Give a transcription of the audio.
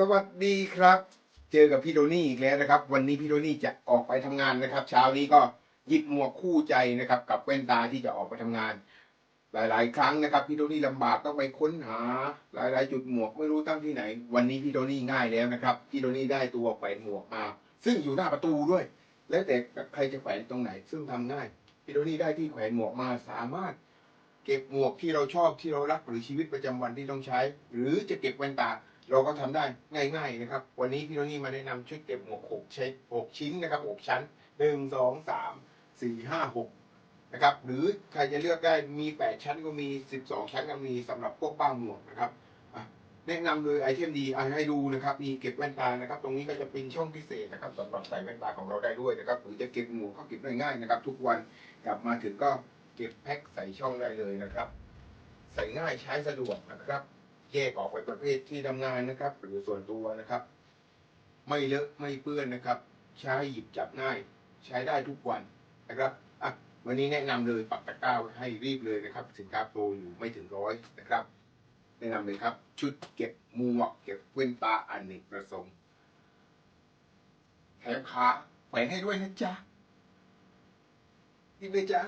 สวัสดีครับ เจอกับพี่โดนี่อีกแล้วนะครับ วันนี้พี่โดนี่จะออกไปทำงานนะครับ เช้านี้ก็หยิบหมวกคู่ใจนะครับ กับแว่นตาที่จะออกไปทำงาน หลาย ๆ ครั้งนะครับ พี่โดนี่ลำบากต้องไปค้นหา หลาย ๆ จุดหมวกไม่รู้ตั้งที่ไหน วันนี้พี่โดนี่ง่ายแล้วนะครับพี่โดนี่ได้ตัวแขวนหมวกมา ซึ่งอยู่หน้าประตูด้วย แล้วแต่ใครจะแขวนตรงไหน ซึ่งทำง่ายพี่โดนี่ได้ที่แขวนหมวกมาสามารถเก็บหมวกที่เราชอบที่เรารักหรือชีวิตประจำวันที่ต้องใช้ หรือจะเก็บแว่นตา เราก็ทำได้ง่ายๆนะครับ วันนี้พี่โทนี่มาแนะนำชุดเก็บหมวกหกชิ้นหกชิ้นนะครับหกชั้นหนึ่งสองสามสี่ห้าหกนะครับ หรือใครจะเลือกได้มีแปดชั้นก็มีสิบสองชั้นก็มีสำหรับพวกบ้างหมวกนะครับแนะนำเลยไอเทมดีให้ดูนะครับ มีเก็บแว่นตานะครับ ตรงนี้ก็จะเป็นช่องพิเศษนะครับสำหรับใส่แว่นตาของเราได้ด้วยนะครับหรือจะเก็บหมวกก็เก็บได้ง่ายนะครับ ทุกวันกลับมาถึงก็เก็บแพ็คใส่ช่องได้เลยนะครับ ใส่ง่ายใช้สะดวกนะครับ แยกออกเป็นประเภทที่ทำงานนะครับ หรือส่วนตัวนะครับ ไม่เลอะไม่เปื้อนนะครับ ใช้หยิบจับง่าย ใช้ได้ทุกวันนะครับอะวันนี้แนะนำเลยปักตะกร้าให้รีบเลยนะครับ สินค้าโปรอยู่ไม่ถึงร้อยนะครับ แนะนำเลยครับ ชุดเก็บหมวกเก็บเว้นตาอันเนกประสงค์แถมขาแขวนให้ด้วยนะจ๊ะรีบเลยจ้า